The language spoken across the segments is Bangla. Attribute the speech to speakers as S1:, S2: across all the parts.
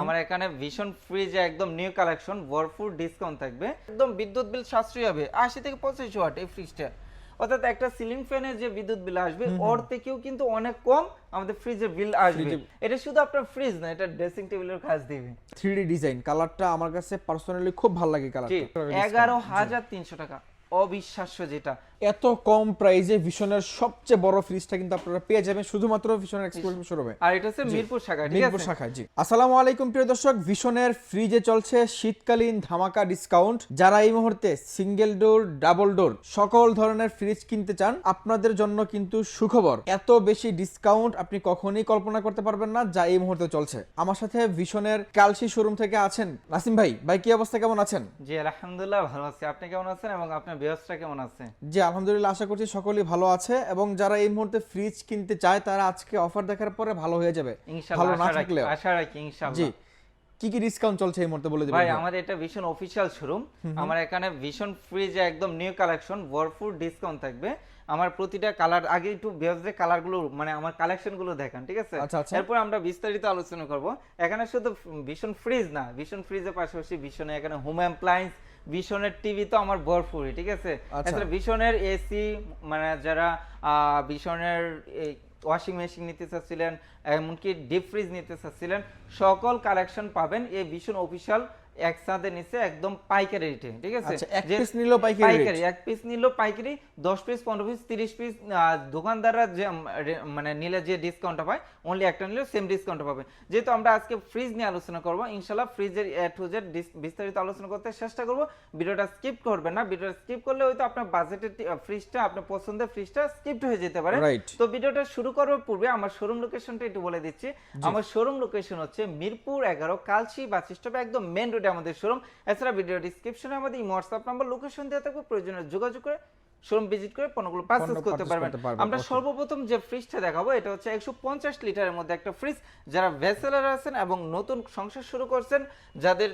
S1: আমার এখানে ভীষণ ফ্রিজে একদম নিউ কালেকশন ভরপুর ডিসকাউন্ট থাকবে। একদম বিদ্যুৎ বিল সাশ্রয়ী হবে আশি থেকে পঁচাশি ওয়াট এই ফ্রিজটা অর্থাৎ একটা সিলিং ফ্যানের যে বিদ্যুৎ বিল আসবে ওর থেকেও কিন্তু অনেক কম আমাদের ফ্রিজের বিল আসবে। এটা শুধু আপনার ফ্রিজ না এটা ড্রেসিং টেবিলের কাজ দিবে।
S2: থ্রি ডিজাইন কালারটা আমার কাছে পার্সোনালি খুব ভালো লাগে কালারটা
S1: এগারো হাজার তিনশো টাকা অবিশ্বাস্য যেটা।
S2: এত কম প্রাইসে ভিশনের সবচেয়ে বড় ফ্রিজটা কিন্তু আপনারা পেয়ে যাবেন। শুধুমাত্র ভিশনের এক্সক্লুসিভ শোরুমে
S1: আর এটা হচ্ছে মিরপুর শাখা ঠিক
S2: মিরপুর শাখায় জি। আসসালামু আলাইকুম প্রিয় দর্শক। ভিশনের ফ্রিজে চলছে শীতকালীন ধামাকা ডিসকাউন্ট যারা এই মুহূর্তে সিঙ্গেল ডোর ডাবল ডোর সকল ধরনের ফ্রিজ কিনতে চান আপনাদের জন্য কিন্তু সুখবর। এত বেশি ডিসকাউন্ট আপনি কখনোই কল্পনা করতে পারবেন না যা এই মুহূর্তে চলছে। আমার সাথে ভিশনের কালসি শোরুম থেকে আছেন নাসিম ভাই। ভাই কি অবস্থা? কেমন আছেন?
S1: জি আলহামদুলিল্লাহ ভালো আছি। আপনি কেমন আছেন এবং আপনার ব্যবস্থা কেমন আছে?
S2: জি আলহামদুলিল্লাহ আশা করছি সকলেই ভালো আছে এবং যারা এই মুহূর্তে ফ্রিজ কিনতে চায় তারা আজকে অফার দেখার পরে ভালো হয়ে যাবে। ভালো
S1: না
S2: না
S1: আশা রাখি রাখি
S2: জি। কি কি ডিসকাউন্ট চলছে এই মুহূর্তে বলে দিবেন
S1: ভাই
S2: ভাই?
S1: আমাদের এটা ভীষণ অফিশিয়াল শোরুম আমার এখানে ভীষণ ফ্রিজে একদম নিউ কালেকশন ভরপুর ডিসকাউন্ট থাকবে। আমার প্রতিটা কালার আগে একটু বিয়াজে কালারগুলো মানে আমার কালেকশনগুলো দেখান ঠিক আছে
S2: আচ্ছা, আচ্ছা।
S1: এরপর আমরা বিস্তারিত আলোচনা করব এখানে শুধু ভীষণ ফ্রিজ না ভীষণ ফ্রিজের পাশাপাশি ভীষণে এখানে হোম অ্যাপ্লায়েন্স ভীষণের টিভি তো আমার ভরপুরই ঠিক আছে
S2: আচ্ছা।
S1: এছাড়া ভীষণের এসি মানে যারা ভীষণের ওয়াশিং মেশিন নিতে চাচ্ছিলেন এমনকি ডিপ ফ্রিজ নিতে চাচ্ছিলেন সকল কালেকশন পাবেন এই ভীষণ অফিসিয়াল একসাথে নিচে একদম পাইকারি রেটে ঠিক আছে?
S2: আচ্ছা, এক piece নিলেও পাইকারি
S1: পাইকারি এক পিস নিলেও পাইকারি দশ পিস পনেরো পিস তিরিশ পিস দোকানদাররা যে মানে নিলে যে ডিসকাউন্টটা পায় অনলি একটা নিলে সেম ডিসকাউন্ট পাবে। যেহেতু আমরা আজকে ফ্রিজ নিয়ে আলোচনা করব ইনশাল্লাহ ফ্রিজের এ টু জেড বিস্তারিত আলোচনা করতে চেষ্টা করব। ভিডিওটা স্কিপ করবেন না ভিডিওটা স্কিপ করলে হয়তো আপনার বাজেটের ফ্রিজটা আপনার পছন্দের ফ্রিজটা স্কিপ হয়ে যেতে পারে. তো ভিডিওটা শুরু করার পূর্বে আমার শোরুম লোকেশনটা একটু বলে দিচ্ছি। আমার শোরুম লোকেশন হচ্ছে মিরপুর এগারো কালসি বাস স্টপে একদম মেন রোডে আমাদের শোরুম এছাড়া ভিডিও ডিসক্রিপশনে আমাদের হোয়াটসঅ্যাপ নাম্বার লোকেশন দেওয়া থাকবে প্রয়োজনে যোগাযোগ করে শোরুম ভিজিট করে পণ্যগুলো পারচেজ করতে পারবেন। আমরা সর্বপ্রথম যে ফ্রিজটা দেখাবো এটা হচ্ছে একশো পঞ্চাশ লিটারের মধ্যে একটা ফ্রিজ যারা ভেসেলার আছেন এবং নতুন সংসার শুরু করছেন যাদের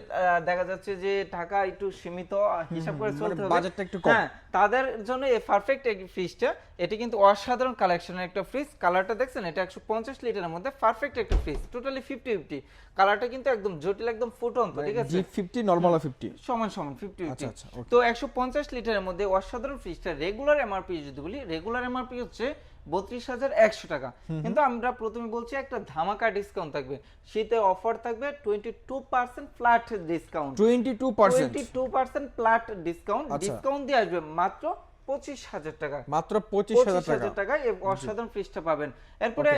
S1: দেখা যাচ্ছে যে টাকা একটু সীমিত হিসাব করে
S2: মানে
S1: চলতে হবে।
S2: বাজেটটা একটু কম।
S1: হ্যাঁ তাদের জন্য এই পারফেক্ট এই ফ্রিজটা এটি কিন্তু অসাধারণ কালেকশনের একটা ফ্রিজ কালারটা দেখছেন এটা একশো পঞ্চাশ লিটারের মধ্যে পারফেক্ট একটা ফ্রিজ টোটালি ফিফটি ফিফটি কালারটা কিন্তু একদম জটিল একদম ফুটন্ত ঠিক আছে?
S2: ফিফটি নর্মাল ফিফটি
S1: সমান সমান ফিফটি
S2: আচ্ছা, আচ্ছা.
S1: তো একশো পঞ্চাশ লিটারের মধ্যে অসাধারণ ফ্রিজটা রেগুলার এমআরপি যদি বলি রেগুলার এমআরপি হচ্ছে বত্রিশ হাজার একশো টাকা। কিন্তু আমরা প্রথমে বলছি একটা ধামাকা ডিসকাউন্ট থাকবে। শীতে অফার থাকবে twenty two percent flat discount
S2: twenty two percent
S1: two percent flat discount. Discount দিয়ে আসবে মাত্র পঁচিশ হাজার টাকা।
S2: মাত্র পঁচিশ হাজার টাকা।
S1: অসাধারণ ফ্রিজটা পাবেন। এরপরে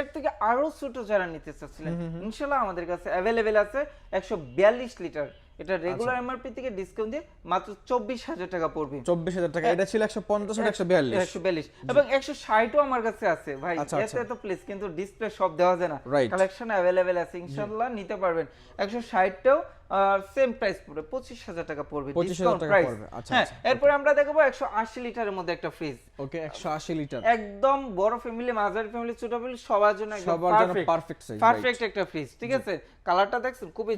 S1: এর থেকে আরও ছোট যারা নিতে চাচ্ছিলেন ইনশাল্লাহ আমাদের কাছে অ্যাভেলেবেল আছে একশো বিয়াল্লিশ লিটার। এটা
S2: আচ্ছা।
S1: রেগুলার এমআরপি থেকে ডিসকাউন্ট দিয়ে মাত্র চব্বিশ হাজার টাকা পড়বে।
S2: চব্বিশ হাজার টাকা। এটা ছিল একশো পঞ্চাশ একশো বিয়াল্লিশ।
S1: একশো বিয়াল্লিশ। এবং একশো ষাটও আমার কাছে আছে। ভাই
S2: আচ্ছা,
S1: এত
S2: আচ্ছা।
S1: এত প্লেস কিন্তু ডিসপ্লে সব দেওয়া যায় না। কালেকশন অ্যাভেলেবেল আছে ইনশাল্লাহ নিতে পারবেন। একশো ষাটটাও সেম প্রাইস পড়বে। পঁচিশ হাজার টাকা পড়বে ডিসকাউন্ট প্রাইস
S2: আচ্ছা,
S1: হ্যাঁ
S2: আচ্ছা,
S1: এরপরে আমরা দেখব একশো আশি লিটারের মধ্যে একটা ফ্রিজ
S2: ওকে একশো আশি লিটার।
S1: একদম বড় ফ্যামিলি মাঝারি ফ্যামিলি ছোট ফ্যামিলি সবার জন্য
S2: সবার জন্য
S1: পারফেক্ট পারফেক্ট একটা ফ্রিজ ঠিক আছে? কালারটা দেখছেন? খুবই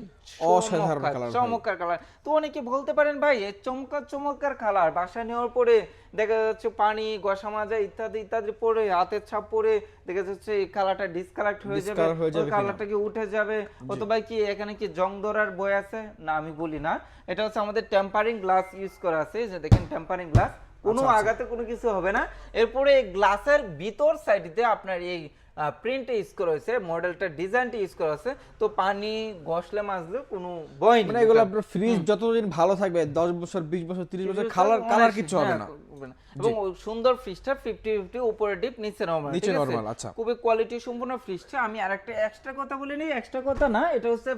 S2: অসাধারণ
S1: চমৎকার, চমৎকার কালার তো অনেকে বলতে পারেন ভাই এই চমৎকার চমৎকার কালার বাসা নেওয়ার পরে দেখা যাচ্ছে পানি গসা মাজা ইত্যাদি ইত্যাদি পরে হাতের ছাপ পরে দেখা যাচ্ছে এই কালারটা ডিসকালেক্ট হয়ে যাবে? কালারটা কি উঠে যাবে? অথবা কি এখানে কি জং ধরার বই আছে? না আমি বলি না। এটা হচ্ছে আমাদের টেম্পারিং গ্লাস ইউজ করা আছে যে দেখেন টেম্পারিং গ্লাস কোনো
S2: আচ্ছা, আচ্ছা।
S1: আঘাতে কোনো কিছু হবে না। এরপরে গ্লাসের ভিতর সাইডে আপনার এই প্রিন্ট ইউজ করা হয়েছে মডেলটা ডিজাইনটা ইউজ করা আছে তো পানি ঘষলে মাজলে কোনো ভয় নেই।
S2: মানে এগুলো আপনার ফ্রিজ যতদিন ভালো থাকবে দশ বছর বিশ বছর তিরিশ বছর কালার কালার কিছু হবে না।
S1: এবং সুন্দর ফ্রিজটা ফিফটি ফিফটি উপরে ডিপ নিচে নরমাল
S2: নিচে normal, আচ্ছা।
S1: খুবই কোয়ালিটি সম্পূর্ণ ফ্রিজটা আমি আরেকটা এক্সট্রা কথা বলে নিই এক্সট্রা কথা না এটা হচ্ছে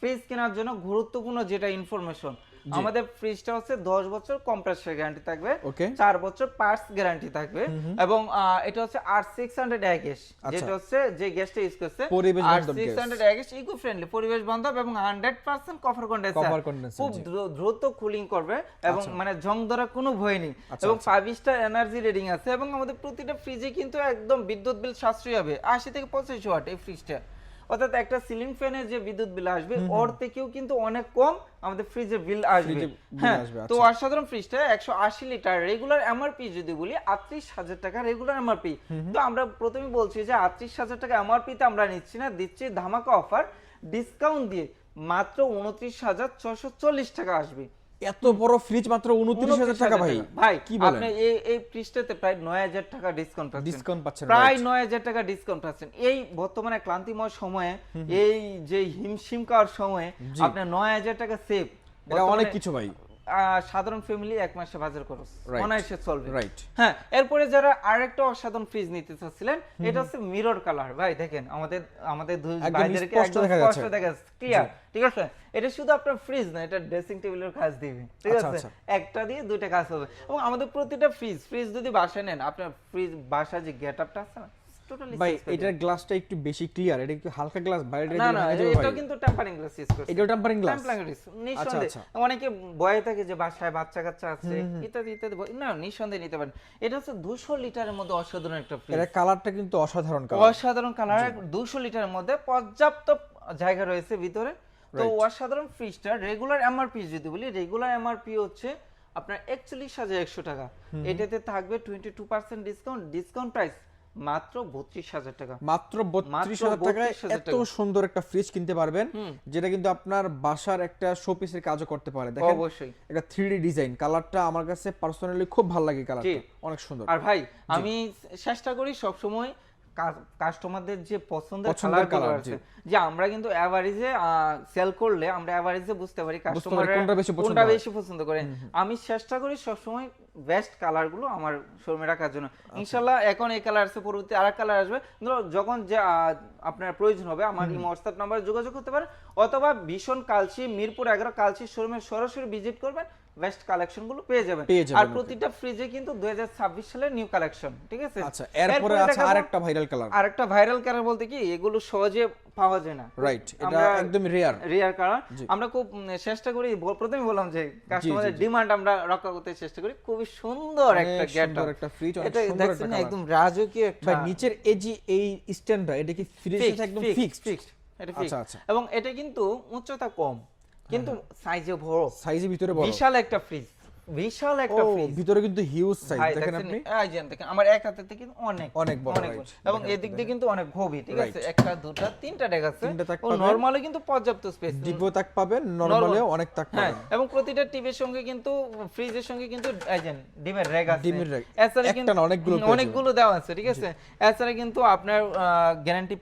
S1: ফ্রিজ কেনার জন্য গুরুত্বপূর্ণ যেটা ইনফরমেশন আমাদের ফ্রিজটা হচ্ছে দশ বছর কম্প্রেসার গ্যারান্টি থাকবে
S2: Okay.
S1: চার বছর পার্টস গ্যারান্টি থাকবে এবং এটা হচ্ছে আর সিক্স হান্ড্রেড গ্যাস
S2: আচ্ছা।
S1: যেটা হচ্ছে যে গ্যাসটা ইউজ করছে
S2: পরিবেশ
S1: আর
S2: বান্ধব
S1: six
S2: gas।
S1: Hundred gas eco friendly পরিবেশ বান্ধব এবং হান্ড্রেড পার্সেন্ট কভার কন্ডেন্সার খুব দ্রুত কুলিং করবে এবং মানে জং ধরার কোনো ভয় নেই
S2: আচ্ছা,
S1: এবং ফাইভ স্টার এনার্জি রেটিং আছে এবং আমাদের প্রতিটা ফ্রিজে কিন্তু একদম বিদ্যুৎ বিল সাশ্রয়ী হবে আশি থেকে পঁচাশি ওয়াট এই ফ্রিজটা অর্থাৎ একটা সিলিং ফ্যানের যে বিদ্যুৎ বিল আসবে ওর থেকেও কিন্তু অনেক কম আমাদের ফ্রিজের বিল আসবে। হ্যাঁ তো
S2: আচ্ছা।
S1: অসাধারণ ফ্রিজটা একশো আশি লিটার রেগুলার এমআরপি যদি বলি আটত্রিশ হাজার টাকা রেগুলার এমআরপি তো আমরা প্রথমে বলছি যে আটত্রিশ হাজার টাকা এমআরপি তে আমরা নিচ্ছি না দিচ্ছি ধামাকা অফার ডিসকাউন্ট দিয়ে মাত্র উনত্রিশ হাজার ছশো চল্লিশ টাকা আসবে।
S2: এত বড় ফ্রিজ মাত্র উনত্রিশ হাজার টাকা ভাই।
S1: ভাই
S2: কি বলেন?
S1: আপনি এই এই ফ্রিজটাতে প্রায় নয় হাজার টাকা ডিসকাউন্ট পাচ্ছেন।
S2: ডিসকাউন্ট পাচ্ছেন
S1: প্রায়
S2: right.
S1: নয় হাজার টাকা ডিসকাউন্ট পাচ্ছেন। এই বর্তমানে ক্লান্তিময় সময়ে এই যে হিমশিম কার সময়ে
S2: আপনি
S1: আপনার নয় হাজার টাকা সেভ
S2: এটা অনেক কিছু ভাই।
S1: সাধারণ ফ্যামিলি এক মাসে বাজার খরচ। অনায়াসে চলবে।
S2: রাইট
S1: হ্যাঁ এরপরে যারা আরেকটা অসাধারণ ফ্রিজ নিতে চাচ্ছিলেন এটা হচ্ছে মিরর কালার ভাই দেখেন আমাদের আমাদের দুই ভাইদেরকে একদম
S2: দেখা
S1: স্পষ্ট
S2: যাচ্ছে।
S1: দেখা যাচ্ছে। ক্লিয়ার ঠিক আছে? এটা শুধু আপনার ফ্রিজ না এটা ড্রেসিং টেবিলের কাজ দিবে। ঠিক
S2: আচ্ছা,
S1: আছে?
S2: আচ্ছা।
S1: একটা দিয়ে দুইটা কাজ হবে। এবং আমাদের প্রতিটা ফ্রিজ ফ্রিজ যদি বাসায় নেন আপনার ফ্রিজ বাসায় যে গেট গেটআপটা আছে না টোটালি
S2: ভাই এটার গ্লাসটা একটু বেশি ক্লিয়ার এটা একটু হালকা গ্লাস বাইরে
S1: না না এটা কিন্তু টেম্পারিং গ্লাস ইউজ করছে।
S2: টেম্পারিং গ্লাস
S1: নিঃসন্দেহে।
S2: আচ্ছা।
S1: অনেকে ভয়ে থাকে যে বাসায় বাচ্চা কাচ্চা আছে ইত্যাদি ইত্যাদি না নিঃসন্দেহে নিতে পারেন। এটা হচ্ছে লিটারের মধ্যে অসাধারণ একটা ফ্রিজ
S2: এটা কালারটা কিন্তু অসাধারণ কালার
S1: অসাধারণ কালার লিটারের মধ্যে পর্যাপ্ত জায়গা রয়েছে ভিতরে। তো অসাধারণ ফ্রিজটা রেগুলার এমআরপি যদি বলি রেগুলার এমআরপি হচ্ছে আপনার একচল্লিশ হাজার একশো টাকা। এটাতে থাকবে twenty two percent discount discount price মাত্র বত্রিশ হাজার টাকা।
S2: মাত্র বত্রিশ হাজার টাকায় এত সুন্দর একটা ফ্রিজ কিনতে পারবেন যেটা কিন্তু আপনার বাসার একটা শোপিসের কাজও করতে পারে। দেখেন
S1: অবশ্যই।
S2: এটা থ্রি ডিজাইন কালারটা আমার কাছে পার্সোনালি খুব ভালো লাগে কালারটা অনেক সুন্দর।
S1: আর ভাই আমি চেষ্টা করি সব সময় কাস্টমারদের যে পছন্দের
S2: পছন্দের
S1: কালার আছে। যে আমরা কিন্তু এভারেজে সেল করলে আমরা এভারেজে বুঝতে পারি কাস্টমার
S2: কোনটা বেশি পছন্দ
S1: কোনটা বেশি পছন্দ করে। আমি চেষ্টা করি সব সময় বেস্ট কালারগুলো আমার শোরুমে রাখার জন্য।
S2: ইনশাআল্লাহ
S1: ইনশাল্লাহ এখন এই কালার আসছে পরবর্তী আরেক কালার আসবে। ধরো যখন যে আপনার প্রয়োজন হবে আমার এই হোয়াটসঅ্যাপ নাম্বারে যোগাযোগ করতে পারেন অথবা ভীষণ কালসি মিরপুর এগারো কালসি শোরুমে সরাসরি ভিজিট করবেন। বেস্ট কালেকশনগুলো পেয়ে যাবেন। আর প্রতিটা ফ্রিজে কিন্তু দুই সালের নিউ কালেকশন ঠিক আছে?
S2: আচ্ছা এরপরে আছে আরেকটা ভাইরাল কালার
S1: আরেকটা ভাইরাল কালার বলতে কি এগুলো সহজে পাওয়া যায় না।
S2: রাইট এটা একদম রেয়ার
S1: রেয়ার কালার আমরা খুব চেষ্টা করি প্রথমে বললাম যে কাস্টমারের ডিমান্ড আমরা রক্ষা করতে চেষ্টা করি। খুবই সুন্দর একটা গেট
S2: একটা অনেক
S1: এটা দেখছেন। একদম রাজকীয় একটা
S2: ভাই নিচের এই যে এই স্ট্যান্ডটা এটা কি ফ্রিজের সাথে একদম ফিক্সড
S1: ফিক্সড এটা
S2: আচ্ছা,
S1: ফিক্সড
S2: আচ্ছা।
S1: এবং এটা কিন্তু উচ্চতা কম। কিন্তু সাইজে বড়।
S2: সাইজে ভিতরে বড়।
S1: বিশাল একটা ফ্রিজ বিশাল একটা ফ্রিজ
S2: ভিতরে কিন্তু হিউজ সাইজ দেখেন আপনি?
S1: এই যে দেখেন, আমার এক হাতে থেকে অনেক
S2: অনেক বড়।
S1: এবং এদিক দিয়ে কিন্তু অনেক গভীর ঠিক আছে? একটা দুটা তিনটা ডেক আছে। ও। নরমালি কিন্তু পর্যাপ্ত স্পেস
S2: ডিপো তাক পাবেন নরমালেও অনেক তাক
S1: হ্যাঁ
S2: পাবেন।
S1: এবং প্রতিটা টিভির সঙ্গে কিন্তু ফ্রিজের সঙ্গে কিন্তু যে ডিমের র্যাক আছে।
S2: ডিমের rack।
S1: এছাড়া কিন্তু
S2: না, অনেকগুলো
S1: অনেকগুলো দেওয়া আছে ঠিক আছে? এছাড়া কিন্তু আপনার গ্যারান্টি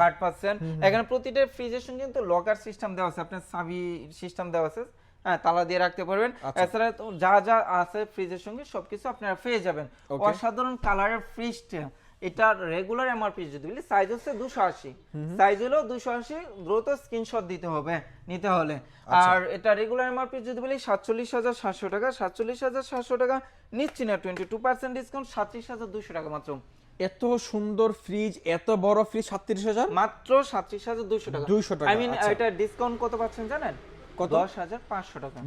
S1: কার্ড পাচ্ছেন। এখানে প্রতিটা ফ্রিজের সঙ্গে কিন্তু লকার সিস্টেম দেওয়া আছে আপনার চাবি সিস্টেম দেওয়া আছে। হ্যাঁ তালা দিয়ে রাখতে পারবেন।
S2: আচ্ছা।
S1: এছাড়া যা যা আছে ফ্রিজের সঙ্গে সবকিছু আপনারা পেয়ে যাবেন। অসাধারণ কালারের ফ্রিজটা এটা রেগুলার এমআরপি যদি বলি সাইজ হচ্ছে দুশো আশি। সাইজ হলো দুশো আশি দ্রুত স্ক্রিনশট দিতে হবে নিতে হলে।
S2: আচ্ছা।
S1: আর এটা রেগুলার এমআরপি যদি বলি সাতচল্লিশ হাজার সাতশো টাকা সাতচল্লিশ হাজার সাতশো টাকা নিচ্ছি না টোয়েন্টি টু পার্সেন্ট ডিসকাউন্ট সাতত্রিশ হাজার দুশো টাকা মাত্র।
S2: এত সুন্দর ফ্রিজ এত বড় ফ্রিজ সাতত্রিশ হাজার?
S1: মাত্র সাতত্রিশ হাজার দুশো টাকা।
S2: 200 টাকা,
S1: আই মিন
S2: আচ্ছা।
S1: এটা ডিসকাউন্ট কত পাচ্ছেন জানেন?
S2: কত?
S1: টাকা।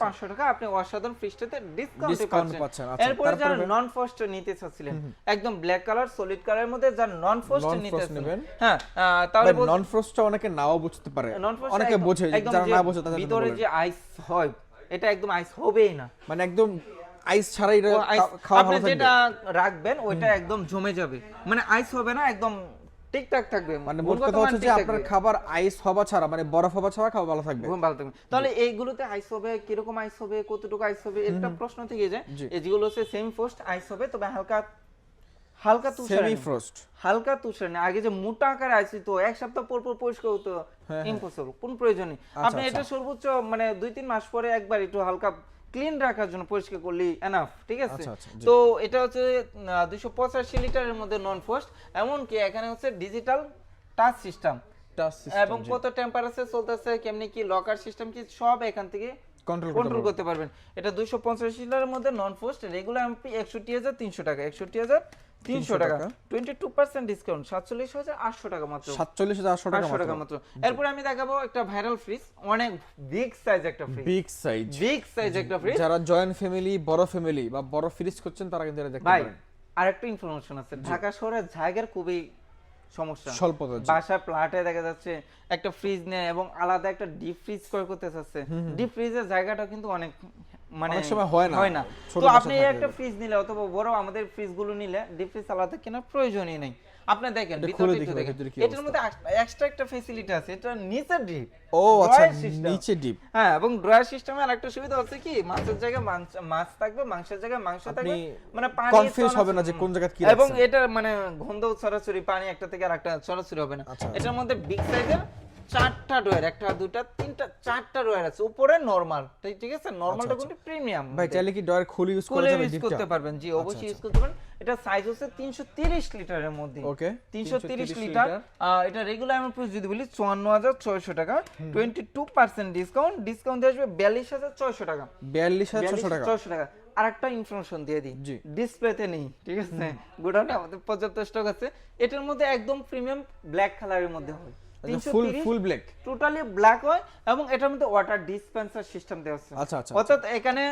S2: টাকা
S1: টাকা আপনি অসাধারণ ফ্রিজটাতে ডিসকাউন্ট
S2: পাচ্ছেন,
S1: পাচ্ছেন
S2: আচ্ছা,
S1: এরপরে যারা নন ফ্রস্ট নিতে চাচ্ছিলেন একদম ব্ল্যাক কালার সলিড কালারের মধ্যে যারা নন ফ্রস্ট নিতে চাচ্ছেন হ্যাঁ তাহলে
S2: নন ফ্রোস্টটা অনেকে নাও বুঝতে পারে। অনেকে বোঝে যারা না বোঝে তাদের
S1: ভিতরে যে আইস হয় এটা একদম আইস হবেই না।
S2: মানে একদম আইস ছাড়াই খাওয়া ভালো থাকবে।
S1: যেটা রাখবেন ওইটা একদম জমে যাবে। মানে আইস হবে না একদম ঠিকঠাক থাকবে
S2: মানে মোট কথা হচ্ছে যে আপনার খাবার আইস হওয়া ছাড়া মানে বরফ হওয়া ছাড়া খাওয়া ভালো থাকবে।
S1: ঘুম ভালো থাকবে। তাহলে এইগুলোতে আইস হবে কীরকম আইস হবে কতটুকু আইস হবে একটা প্রশ্ন থেকে যায়। এই যেগুলো হচ্ছে সেমি ফোস্ট আইস হবে তবে হালকা হালকা তুষার
S2: সেমি ফ্রোস্ট
S1: হালকা তুষার নেই আগে যে মোটা আকারে আইসি তো এক সপ্তাহ পর পর পরিষ্কার হতো ইম্পসিবল কোন প্রয়োজন আপনি
S2: আচ্ছা।
S1: এটা সর্বোচ্চ মানে দুই তিন মাস পরে একবার একটু হালকা ক্লিন রাখার জন্য পরিষ্কার করলি এনাফ ঠিক আছে?
S2: আচ্ছা, আচ্ছা।
S1: তো এটা হচ্ছে দুশো পঁচাশি লিটারের মধ্যে নন ফোস্ট এমনকি এখানে হচ্ছে ডিজিটাল টাচ সিস্টেম
S2: টাচ
S1: এবং কত টেম্পারেচার চলতেছে কেমনি কি লকার সিস্টেম কি সব এখান থেকে
S2: কন্ট্রোল
S1: করতে পারবেন। এটা দুইশো পঞ্চাশ লিটারের মধ্যে নন ফোস্ট রেগুলার এমপি একষট্টি হাজার তিনশো টাকা একষট্টি হাজার
S2: 300
S1: টাকা।
S2: টাকা।
S1: টোয়েন্টি টু পার্সেন্ট ডিসকাউন্ট সাতচল্লিশ হাজার আটশো টাকা মাত্র।
S2: সাতচল্লিশ হাজার আটশো টাকা
S1: টাকা মাত্র। এরপরে আমি দেখাবো একটা ভাইরাল ফ্রিজ অনেক বিগ সাইজ একটা fridge
S2: big size
S1: big size একটা ফ্রিজ
S2: যারা জয়েন্ট ফ্যামিলি বড় ফ্যামিলি বা বড় ফ্রিজ করছেন তারা কিন্তু এটা দেখতে পারেন।
S1: আরেকটা ইনফরমেশন আছে। ঢাকা শহরের জায়গার খুবই সমস্যা।
S2: স্বল্পতা জি।
S1: বাসায় দেখা যাচ্ছে একটা ফ্রিজ নেয় এবং আলাদা একটা ডিপ ফ্রিজ ক্রয় করতে চাচ্ছে। ডিপ ফ্রিজের জায়গাটা কিন্তু অনেক মানে
S2: সময় হয় না।
S1: হয় না। তো আপনি একটা ফ্রিজ নিলে অথবা বড় আমাদের ফ্রিজগুলো নিলে ডিপ ফ্রিজ আলাদা কেনার প্রয়োজনই নেই। আপনি দেখেন
S2: এটা
S1: ভিতরটা একটু দেখেন। এটার মধ্যে এক্সট্রা একটা ফ্যাসিলিটি আছে এটা নিচে ডিপ
S2: ও আচ্ছা নিচে ডিপ
S1: হ্যাঁ এবং ড্রয়ার সিস্টেমে আরেকটা সুবিধা হচ্ছে কি মাছের জায়গায় মাছ- থাকবে মাংসের জায়গায় মাংস থাকবে মানে পানি
S2: কনফিউজ হবে না যে কোন জায়গায় কি
S1: এবং এটা মানে গন্ধ ছড়াছড়ি পানি একটা থেকে আরেকটা ছড়াছড়ি হবে না।
S2: আচ্ছা,
S1: এটার মধ্যে বিগ সাইজের চারটা ড্রয়ার একটা দুটা তিনটা চারটা ড্রয়ার আছে। উপরে নরমাল ঠিক আছে? নরমালটা কিন্তু প্রিমিয়াম
S2: ভাই চাইলে কি ডয়ার খুলে ইউজ করা যাবে
S1: ইউজ করতে পারবেন জি অবশ্যই ইউজ করতে পারেন এটা সাইজ হচ্ছে 330 লিটারের মধ্যে।
S2: Okay
S1: 330 litre. এটা রেগুলার এমন প্রাইস যদি বলি 54600 টাকা। 22% ডিসকাউন্ট ডিসকাউন্ট দিয়ে আসবে 42600 টাকা।
S2: 42600 টাকা।
S1: 42600 টাকা। আরেকটা ইনফরমেশন দিয়ে দিই। ডিসপ্লেতে নেই ঠিক আছে? গোডাউনে আমাদের পর্যাপ্ত স্টক আছে। এটার মধ্যে একদম প্রিমিয়াম ব্ল্যাক কালারের মধ্যে হয়।
S2: Full full black
S1: totally black হয় এবং এটার মধ্যে ওয়াটার ডিসপেন্সার সিস্টেম দেওয়া আছে।
S2: আচ্ছা আচ্ছা
S1: অর্থাৎ এখানে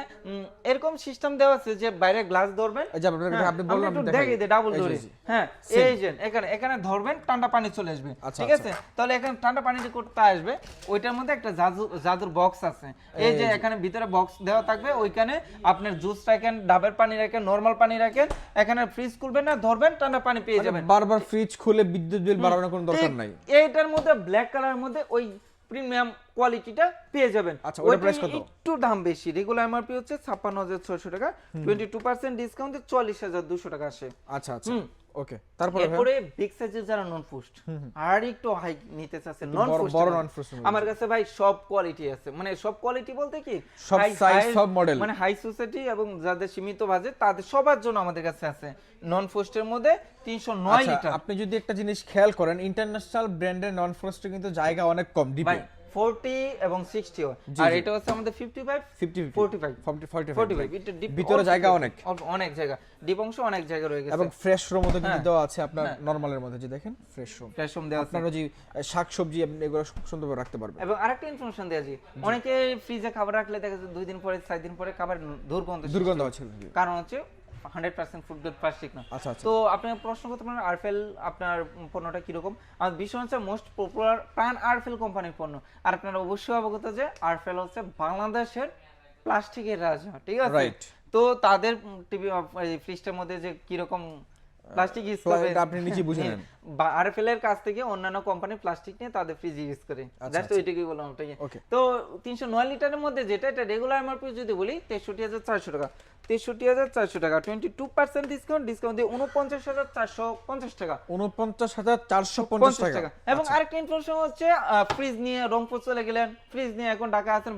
S1: এরকম সিস্টেম দেওয়া আছে যে বাইরে গ্লাস ধরবেন।
S2: এই যে আপনার
S1: হ্যাঁ,
S2: আপনি বললাম দেখাই।
S1: দিই ডাবল
S2: এই যে,
S1: ডোরে
S2: এই যে।
S1: হ্যাঁ এই যে এখানে এখানে ধরবেন ঠান্ডা পানি চলে আসবে।
S2: আচ্ছা,
S1: ঠিক আছে? তাহলে এখানে ঠান্ডা পানি যে করতে আসবে ওইটার মধ্যে একটা জাদু জাদুর বক্স আছে। এই যে এখানে ভিতরে বক্স দেওয়া থাকবে ওইখানে আপনার জুস রাখেন ডাবের পানি রাখেন নরমাল পানি রাখেন এখানে ফ্রিজ খুলবেন না ধরবেন ঠান্ডা পানি পেয়ে
S2: মানে
S1: যাবেন।
S2: বারবার ফ্রিজ খুলে বিদ্যুৎ বিল বাড়ানোর কোনো দরকার নাই।
S1: এইটার মধ্যে ব্ল্যাক কালার মধ্যে ওই প্রিমিয়াম কোয়ালিটিটা পেয়ে যাবেন।
S2: আচ্ছা,
S1: ওটা
S2: প্রাইস কত?
S1: একটু দাম বেশি। রেগুলার এমআরপি হচ্ছে ছাপ্পান্ন হাজার ছয়শো টাকা। টোয়েন্টি টু পার্সেন্ট ডিসকাউন্টে চল্লিশ হাজার দুশো টাকা আসে।
S2: আচ্ছা আচ্ছা। ওকে তারপরে ভাই?
S1: এরপরে বিগ সাইজের যারা নন ফুস্ট আর একটু হাই নিতে চাচ্ছে নন ফুস্ট
S2: বড় এর মধ্যে।
S1: আমার কাছে ভাই সব কোয়ালিটি আছে মানে সব কোয়ালিটি বলতে কি
S2: সব
S1: high-
S2: সব model।
S1: মানে হাই সোসাইটি এবং যাদের সীমিত বাজেট তাদের সবার জন্য আমাদের কাছে আছে নন ফুস্টের মধ্যে তিনশো নয়
S2: আচ্ছা,
S1: লিটার
S2: আপনি যদি একটা জিনিস খেয়াল করেন ইন্টারন্যাশনাল ব্র্যান্ডের নন ফ্রস্টে কিন্তু জায়গা অনেক কম ডিপে
S1: 40 এবং 60 আর এটা হচ্ছে আমাদের 55
S2: 50
S1: 45
S2: 40 45
S1: 45 এটা
S2: ভিতরে জায়গা অনেক।
S1: অনেক জায়গা। ডিপ অংশ অনেক জায়গা রয়ে গেছে।
S2: এবং ফ্রেশ রুম মতো কিন্তু
S1: হ্যাঁ।
S2: দেওয়া আছে আপনার
S1: হ্যাঁ।
S2: নরমালের মধ্যে যে দেখেন ফ্রেশ রুম
S1: প্ল্যাটফর্ম দেওয়া আছে।
S2: আপনারও যে শাক সবজি আপনি এগুলো সুন্দরভাবে রাখতে পারবেন।
S1: এবং আরেকটা ইনফরমেশন দেওয়া জি। অনেকে ফ্রিজে খাবার রাখলে দেখা যাচ্ছে দুই দিন পরে চার দিন পরে খাবার দুর্গন্ধ
S2: দুর্গন্ধ
S1: হয়।
S2: হচ্ছিল
S1: কারণ হচ্ছে hundred percent food grade plastic না
S2: আচ্ছা আচ্ছা।
S1: তো আপনি প্রশ্ন করতে পারেন আরফেল আপনার পণ্যটা কীরকম? আমার ভীষণ হচ্ছে মোস্ট পপুলার প্রাণ আরফেল কোম্পানির পণ্য। আর আপনারা অবশ্যই অবগত যে আরফেল হচ্ছে বাংলাদেশের প্লাস্টিকের রাজা ঠিক আছে. তো তাদের টিভি ফ্রিজটার মধ্যে যে কীরকম প্লাস্টিক ইউজ
S2: এটা আপনি নিজে বুঝে নেন।
S1: আরএফএল এর কাছ থেকে অন্যান্য কোম্পানি প্লাস্টিক নিয়ে তাদের ফ্রিজ ইউজ করে।
S2: আচ্ছা,
S1: জাস্ট ওইটুকুই বললাম আপনাকে. তো তিনশো নয় লিটারের মধ্যে যেটা এটা রেগুলার এমআরপি যদি বলি তেষট্টি হাজার চারশো টাকা। তেষট্টি হাজার চারশো টাকা। Twenty two percent discount discount দিয়ে উনপঞ্চাশ হাজার চারশো পঞ্চাশ টাকা।
S2: উনপঞ্চাশ হাজার চারশো পঞ্চাশ টাকা।
S1: এবং আরেকটা ইনফরমেশন হচ্ছে ফ্রিজ নিয়ে রংপুর চলে গেলেন। ফ্রিজ নিয়ে এখন ঢাকা আছেন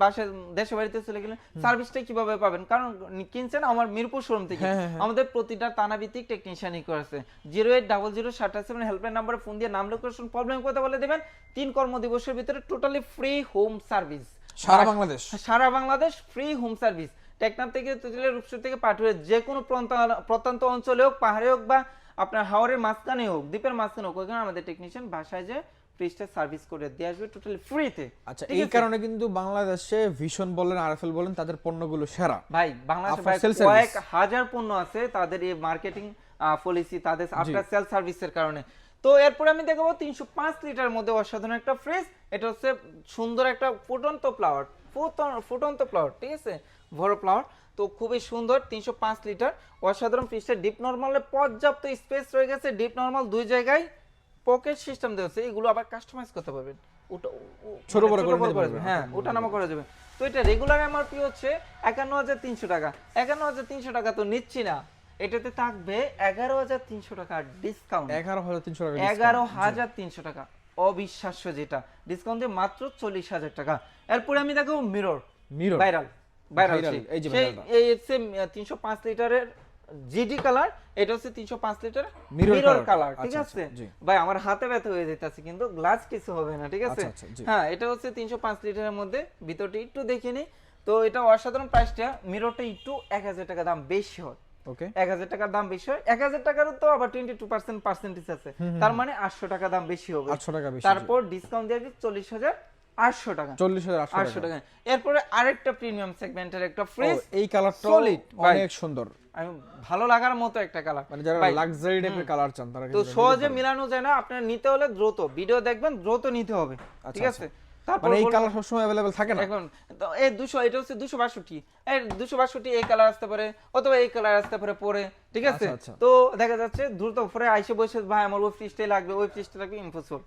S1: দেশে বাড়িতে চলে গেলেন। সার্ভিসটা কীভাবে পাবেন? কারণ কিনছেন আমার মিরপুর শোরুম থেকে।
S2: হ্যাঁ, হ্যাঁ, হ্যাঁ।
S1: আমাদের প্রতিটা টানা ভিত্তিক টেকনিশিয়ানই করেছে জিরো এইট ডাবল জিরো সাতটা সেভেন হেল্পলাইন নাম্বারে ফোন দিয়ে নাম লোকেশন প্রবলেম কথা বলে দেবেন। তিন কর্মদিবসের ভিতরে টোটালি ফ্রি হোম সার্ভিস
S2: সারা বাংলাদেশ।
S1: সারা Bangladesh free home service Teknaf থেকে তুতুলের রূপসর থেকে পাঠুয়ে যে কোনো প্রত্যন্ত- অঞ্চলে হোক পাহাড়ে হোক বা আপনার হাওরের মাঝখানে হোক দ্বীপের মাঝখানে হোক ওইখানে আমাদের টেকনিশিয়ান বাসায় যে ফ্রিজটা সার্ভিস করে দিয়ে আসবে টোটালি ফ্রিতে
S2: আচ্ছা এই কারণে কিন্তু বাংলাদেশে ভীষণ বলেন আরএফএল বলেন তাদের পণ্যগুলো সেরা।
S1: ভাই বাংলাদেশে। কয়েক হাজার পণ্য আছে তাদের এই মার্কেটিং পলিসি তাদের আফটার সেল সার্ভিসের কারণে। তো এরপরে আমি দেখাবো তিনশো পাঁচ লিটার মধ্যে অসাধারণ একটা ফ্রিজ এটা হচ্ছে সুন্দর একটা ফুটন্ত ফ্লাওয়ার ফুটন্ত ফ্লাওয়ার ঠিক আছে? বড় ফ্লাওয়ার তো খুবই সুন্দর তিনশো পাঁচ লিটার অসাধারণ ফ্রিজটা ডিপ নর্মালে পর্যাপ্ত স্পেস রয়ে গেছে। ডিপ নর্মাল দুই জায়গায় পকেট সিস্টেম দেওয়া এগুলো আবার কাস্টমাইজ করতে পারবেন। ওটা
S2: ছোট বড় করে।
S1: হ্যাঁ ওটা নামা করা যাবে তো এটা রেগুলার এমআরপি হচ্ছে একান্ন হাজার তিনশো টাকা। একান্ন হাজার তিনশো টাকা তো নিচ্ছি না। এটাতে থাকবে এগারো হাজার তিনশো টাকা ডিসকাউন্ট
S2: এগারো হাজার তিনশো টাকা
S1: এগারো হাজার তিনশো টাকা। অবিশ্বাস্য যেটা। ডিসকাউন্ট দিয়ে মাত্র চল্লিশ হাজার টাকা। এরপরে আমি দেখো mirror
S2: mirror
S1: viral viral
S2: Viral, এই যে
S1: সেই
S2: viral টা।
S1: এই হচ্ছে তিনশো পাঁচ লিটারের জিডি কালার এটা হচ্ছে তিনশো পাঁচ লিটার মিরর কালার ঠিক
S2: আচ্ছা,
S1: আছে?
S2: আচ্ছা,
S1: ভাই আমার হাতে ব্যথা হয়ে যেতেছে কিন্তু গ্লাস কিছু হবে না ঠিক আছে?
S2: আচ্ছা।
S1: হ্যাঁ এটা হচ্ছে তিনশো পাঁচ লিটারের মধ্যে ভিতরটি একটু দেখে নিই তো এটা অসাধারণ প্রাইসটা মিররটা একটু এক হাজার টাকা দাম বেশি হয়।
S2: ওকে
S1: এক হাজার টাকার দাম বেশি হয়। টাকারও তো আবার টোয়েন্টি টু পার্সেন্ট পার্সেন্টেজ আছে তার মানে আটশো টাকা দাম বেশি হবে।
S2: আটশো টাকা বেশি
S1: তারপর ডিসকাউন্ট দিয়ে চল্লিশ হাজার। আটশো টাকা।
S2: চল্লিশ হাজার আটশো
S1: টাকা। এরপরে আরেকটা প্রিমিয়াম সেগমেন্টের একটা
S2: এই কালারটা
S1: ভাই।
S2: অনেক সুন্দর।
S1: আমি ভালো লাগার মতো একটা কালার
S2: মানে যারা লাক্সারি টাইপের কালার চান তারা
S1: তো সহজে মিলানো যায় না আপনার নিতে হলে দ্রুত। ভিডিও দেখবেন দ্রুত নিতে হবে। ঠিক
S2: আচ্ছা,
S1: আছে? তারপর
S2: মানে এই কালার সবসময় থাকে না?
S1: এখন তো এই দুশো এটা হচ্ছে দুশো বাষট্টি। এই দুশো বাষট্টি এই কালার আসতে পারে অথবা এই কালার আসতে পারে পরে। ঠিক আছে?
S2: আচ্ছা, আচ্ছা।
S1: তো দেখা যাচ্ছে দ্রুত পরে আইসে বসে ভাই আমার ওই ফ্রিজটাই লাগবে ওই ফ্রিজটা লাগবে ইম্পসিবল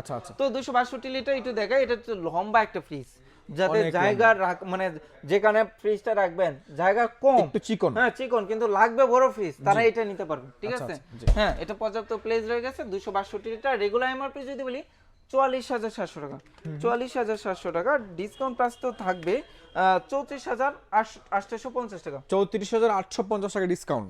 S2: আচ্ছা, আচ্ছা।
S1: তো দুশো বাষট্টি লিটার একটু দেখা এটা লম্বা একটা ফ্রিজ যাতে জায়গা মানে যেখানে ফ্রিজটা রাখবেন জায়গা কম।
S2: একটু চিকন।
S1: হ্যাঁ চিকন কিন্তু লাগবে বড় ফ্রিজ তারা এটা নিতে পারবে ঠিক
S2: আচ্ছা,
S1: আছে?
S2: আচ্ছা,
S1: হ্যাঁ এটা পর্যাপ্ত প্লেস রয়ে গেছে দুশো বাষট্টি লিটার। রেগুলার এমআরপি যদি বলি চুয়াল্লিশ হাজার সাতশো টাকা। চুয়াল্লিশ হাজার সাতশো টাকা ডিসকাউন্ট প্রাইস তো থাকবে চৌত্রিশ হাজার আটশো পঞ্চাশ টাকা।
S2: চৌত্রিশ হাজার আটশো পঞ্চাশ টাকা ডিসকাউন্ট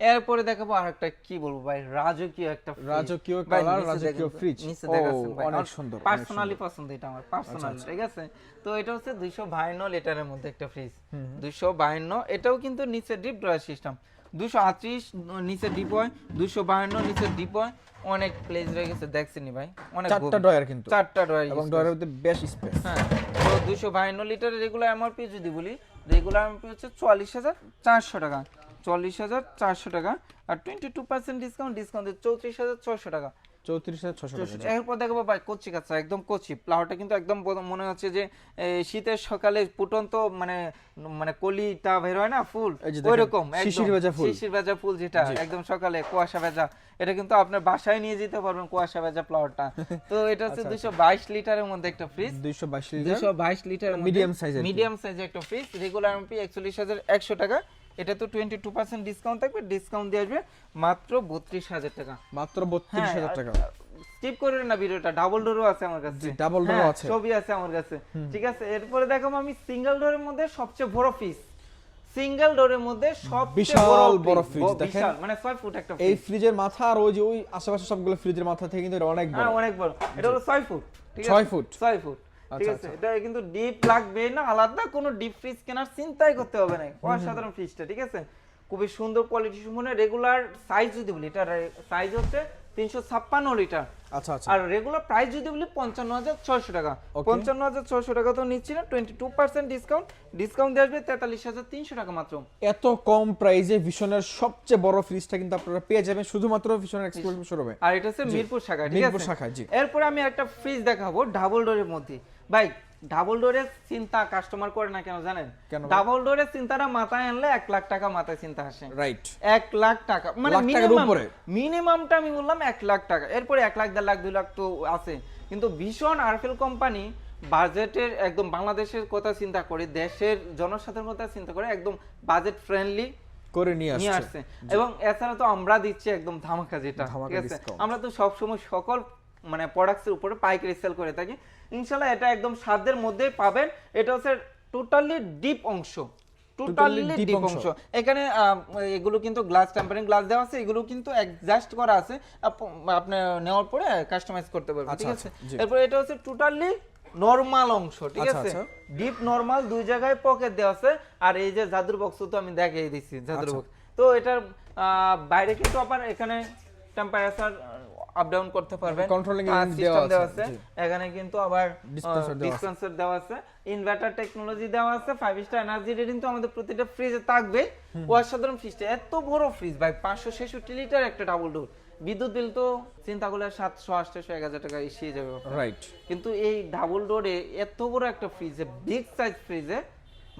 S1: এরপরে দেখাবো আরেকটা কি বলব ভাই রাজকীয় একটা
S2: রাজকীয়
S1: নিচে
S2: রাজকীয় fridge।
S1: নিচে দেখাচ্ছেন ভাই,
S2: অনেক সুন্দর,
S1: পার্সোনালি পছন্দ এটা আমার পার্সোনালি ঠিক আছে? তো এটা হচ্ছে দুইশো বাহান্ন লিটারের মধ্যে একটা ফ্রিজ দুইশো বাহান্ন এটাও কিন্তু নিচে ডিপ ড্রয়ার সিস্টেম দুশো আটত্রিশ নিচে ডিপ হয় দুশো বাহান্ন নিচে ডিপ হয় অনেক প্লেস রয়ে গেছে দেখছেনি ভাই অনেক
S2: চারটা ড্রয়ার কিন্তু।
S1: চারটা ড্রয়ার
S2: এবং ডয়ারের মধ্যে বেশ স্পেস
S1: হ্যাঁ তো দুশো বাহান্ন লিটারের রেগুলার এমআরপি যদি বলি রেগুলার এমআরপি হচ্ছে চুয়াল্লিশ হাজার চারশো টাকা। চল্লিশ হাজার চারশো টাকা আর twenty two percent discount discount চৌত্রিশ হাজার ছশো টাকা।
S2: চৌত্রিশ হাজার ছশো টাকা
S1: এরপর দেখব ভাই কচি কাঁচা একদম কচি। প্লাউটা কিন্তু একদম মনে হচ্ছে যে শীতের সকালে ফুটন্ত মানে মানে কলিটা বের হয় না ফুল? ওই রকম
S2: শিশির ভেজা ফুল।
S1: শিশির ভেজা ফুল যেটা একদম সকালে কুয়াশা ভেজা। এটা কিন্তু আপনার বাসায় নিয়ে যেতে পারবেন কুয়াশা ভেজা প্লাউটা তো এটা হচ্ছে
S2: আচ্ছা,
S1: দুশো বাইশ লিটারের মধ্যে একটা ফ্রিজ
S2: দুইশো বাইশ লিটার?
S1: দুশো বাইশ লিটার
S2: আর কি।
S1: মিডিয়াম সাইজের একটা ফ্রিজ রেগুলার এমপি একচল্লিশ হাজার একশো টাকা। এটা তো টোয়েন্টি টু পার্সেন্ট ডিসকাউন্ট থাকবে ডিসকাউন্ট দিয়ে আসবে মাত্র বত্রিশ হাজার টাকা।
S2: মাত্র বত্রিশ হাজার টাকা।
S1: স্কিপ করে না ভিডিওটা ডাবল ডোরও আছে আমার কাছে।
S2: double door
S1: হ্যাঁ,
S2: আছে।
S1: ছবি আছে আমার কাছে। ঠিক আছে এরপরে দেখাবো আমি সিঙ্গেল ডোরের মধ্যে সবচেয়ে বড় ফ্রিজ সিঙ্গেল ডোরের মধ্যে সবচেয়ে
S2: বিশাল বড়
S1: fridge,
S2: দেখেন।
S1: মানে 6 ফুট একটা
S2: এই ফ্রিজের মাথা আর ওই যে ওই আশেপাশে সবগুলো ফ্রিজের মাথা থেকে কিন্তু এটা অনেক
S1: হ্যাঁ অনেক বড়। এটা হলো 6 ফুট ঠিক আছে?
S2: ছয় ফুট?
S1: 6 ফুট ঠিক
S2: আচ্ছা,
S1: আছে এটা কিন্তু ডিপ লাগবে না আলাদা কোনো ডিপ ফ্রিজ কেনার চিন্তাই করতে হবে না। অসাধারণ ফ্রিজটা ঠিক আছে? খুবই সুন্দর কোয়ালিটি সম্পূর্ণ রেগুলার সাইজ যদি বলি এটা সাইজ হচ্ছে তিনশো ছাপ্পান্ন লিটার।
S2: আচ্ছা আচ্ছা।
S1: আর রেগুলার প্রাইস যদি বলি পঞ্চান্ন হাজার ছয়শো টাকা। পঞ্চান্ন হাজার ছয়শো টাকা তো নিচ্ছি না twenty two percent discount discount দিয়ে আসবে তেতাল্লিশ হাজার তিনশো টাকা মাত্র।
S2: এত কম প্রাইসে ভিশনের সবচেয়ে বড় ফ্রিজটা কিন্তু আপনারা পেয়ে যাবেন শুধুমাত্র ভিশনের এক্সক্লুসিভ শোরুমে
S1: আর এটা হচ্ছে মিরপুর শাখা ঠিক
S2: মিরপুর শাখায়, জি।
S1: এরপরে আমি একটা ফ্রিজ দেখাবো ডাবল ডোরের মধ্যে। ভাই ডাবল ডোরের চিন্তা কাস্টমার করে না কেন জানেন? ডাবল ডোরের চিন্তাটা মাথায় আনলে এক লাখ টাকা মাথায় চিন্তা আসে।
S2: রাইট
S1: এক লাখ টাকা মানে মিনিমাম
S2: উপরে।
S1: মিনিমামটা আমি বললাম এক লাখ টাকা। এরপরে এক লাখ দেড় লাখ দুই লাখ তো আছে। কিন্তু ভীষণ আরফেল কোম্পানি বাজেটের একদম বাংলাদেশের কথা চিন্তা করে দেশের জনসাধারণের কথা চিন্তা করে একদম বাজেট ফ্রেন্ডলি
S2: করে নিয়ে আসছে।
S1: এবং এছাড়া তো আমরা দিচ্ছি একদম ধামাকা যেটা ঠিক আছে? আমরা তো সবসময় সকল মানে প্রোডাক্টসের উপরে পাইকারি সেল করে থাকি। ইনশাল্লাহ এটা একদম সাধ্যের মধ্যেই পাবেন। এটা হচ্ছে টোটালি ডিপ অংশ। টোটালি ডিপ
S2: অংশ।
S1: অংশ। এখানে এগুলো কিন্তু গ্লাস টেম্পারিং গ্লাস দেওয়া আছে এগুলো কিন্তু অ্যাডজাস্ট করা আছে। আপনি নেওয়ার পরে কাস্টমাইজ করতে পারবেন ঠিক
S2: আচ্ছা,
S1: আছে?
S2: আচ্ছা,
S1: এরপর এটা হচ্ছে টোটালি নরমাল অংশ ঠিক
S2: আচ্ছা,
S1: আছে?
S2: আচ্ছা।
S1: ডিপ নরমাল দুই জায়গায় পকেট দেওয়া আছে। আর এই যে জাদুর বক্স তো আমি দেখিয়ে দিচ্ছি জাদুর
S2: আচ্ছা।
S1: বক্স তো এটার আহ, বাইরে কিন্তু আবার এখানে টেম্পারেচার আপ ডাউন করতে পারবেন।
S2: Controlling
S1: আর
S2: unit
S1: system
S2: দেওয়া আছে,
S1: এখানে কিন্তু আবার। ডিসপেন্সার দেওয়া আছে। ইনভার্টার টেকনোলজি দেওয়া আছে। ফাইভ স্টার এনার্জি রেটিং তো আমাদের প্রতিটা ফ্রিজে থাকবে। অসাধারণ ফ্রিজটা এত বড় ফ্রিজ ভাই পাঁচশো ছেষট্টি লিটার একটা ডাবল ডোর বিদ্যুৎ বিল তো চিন্তা করলে সাতশো আটশো এক হাজার টাকা এসিয়ে যাবে।
S2: রাইট
S1: কিন্তু এই ডাবল ডোরে এত বড় একটা ফ্রিজে বিগ সাইজ ফ্রিজে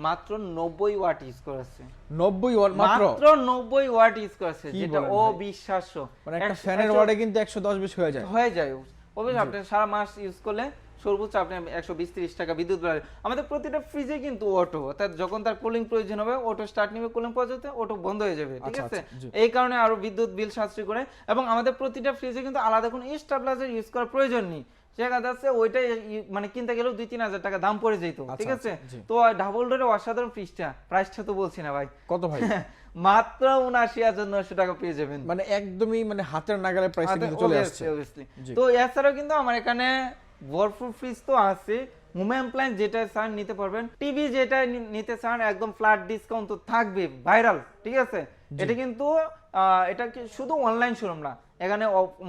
S1: মাত্র নব্বই ওয়াট ইউজ করেছে।
S2: নব্বই ওয়াট মাত্র?
S1: মাত্র নব্বই ওয়াট ইউজ করেছে যেটা? অবিশ্বাস্য
S2: মানে একটা ফ্যানের ওয়ার্ডে কিন্তু একশো দশ বিশ হয়ে যায়।
S1: হয়ে যায়। অবশ্যই আপনি সারা মাস ইউজ করলে সর্বোচ্চ আপনি একশো বিশ তিরিশ টাকা বিদ্যুৎ বিল আমাদের প্রতিটা ফ্রিজে কিন্তু অটো অর্থাৎ যখন তার কুলিং প্রয়োজন হবে অটো স্টার্ট নিবে কুলিং পর্যন্ত অটো বন্ধ হয়ে যাবে। ঠিক
S2: আচ্ছা,
S1: আছে?
S2: আচ্ছা,
S1: এই কারণে আরও বিদ্যুৎ বিল সাশ্রয় করে। এবং আমাদের প্রতিটা ফ্রিজে কিন্তু আলাদা কোনো স্টাবলাইজার ইউজ করার প্রয়োজন নেই। দেখা যাচ্ছে ওইটাই মানে কিনতে গেলেও দুই তিন হাজার টাকা দাম পড়ে যেত ঠিক
S2: আচ্ছা,
S1: আছে? তো ডাবল ডোরে অসাধারণ ফ্রিজটা প্রাইসটা তো বলছি না ভাই।
S2: কত ভাই?
S1: মাত্র উনআশি হাজার নয়শো টাকা পেয়ে যাবেন।
S2: মানে একদমই মানে হাতের নাগালে প্রাইসে
S1: আচ্ছা,
S2: চলে আসছে।
S1: তো এছাড়াও কিন্তু আমার এখানে ভরপুর ফ্রিজ তো আছে। হোম অ্যাপ্লায়েন্স যেটা চান নিতে পারবেন। টিভি যেটা নিতে চান একদম ফ্ল্যাট ডিসকাউন্ট তো থাকবে ভাইরাল ঠিক আছে? এটা কিন্তু এটা কি শুধু অনলাইন শোরুম না এখানে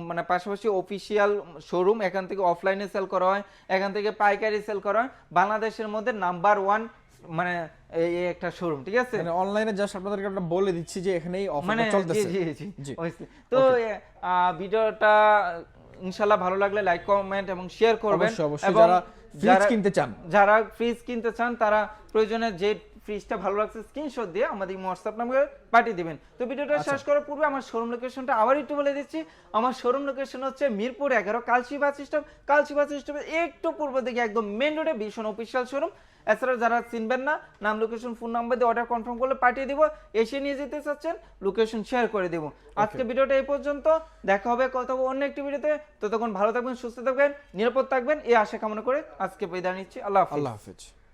S1: মানে পাশাপাশি অফিসিয়াল শোরুম এখান থেকে অফলাইনে সেল করা হয় এখান থেকে পাইকারি সেল করা হয়। বাংলাদেশের মধ্যে নাম্বার ওয়ান মানে এই একটা শোরুম ঠিক আছে?
S2: মানে অনলাইনে জাস্ট আপনাদেরকে আমরা বলে দিচ্ছি যে এখানেই
S1: মানে
S2: অফারটা চলতেছে।
S1: জি জি জি। তো ভিডিওটা ইনশাল্লাহ ভালো লাগলে লাইক কমেন্ট এবং শেয়ার করবেন।
S2: অবশ্যই যারা ফ্রিজ কিনতে চান।
S1: যারা ফ্রিজ কিনতে চান তারা প্রয়োজনে যে ফ্রিজটা ভালো লাগছে স্ক্রিনশট দিয়ে আমাদের হোয়াটসঅ্যাপ নাম্বারে পাঠিয়ে দেবেন। তো ভিডিওটা
S2: আচ্ছা।
S1: শেষ করার পূর্বে আমার শোরুম লোকেশনটা আবার একটু বলে দিচ্ছি। আমার শোরুম লোকেশন হচ্ছে মিরপুর এগারো কালচি বাস স্টপ কালচি বাস স্টপের একটু পূর্ব দিকে একদম মেন রোডে ভীষণ অফিসিয়াল শোরুম এছাড়া যারা চিনবেন না নাম লোকেশন ফোন নাম্বার দিয়ে অর্ডার কনফার্ম করলে পাঠিয়ে দিব। এসে নিয়ে যেতে চাচ্ছেন লোকেশন শেয়ার করে দিব। আজকে ভিডিওটা এই পর্যন্ত। দেখা হবে কত অন্য একটি ভিডিওতে। ততক্ষণ ভালো থাকবেন সুস্থ থাকবেন নিরাপদ থাকবেন। এই আশা কামনা করে আজকে বিদায় নিচ্ছি। আল্লাহ
S2: আল্লাহ হাফেজ।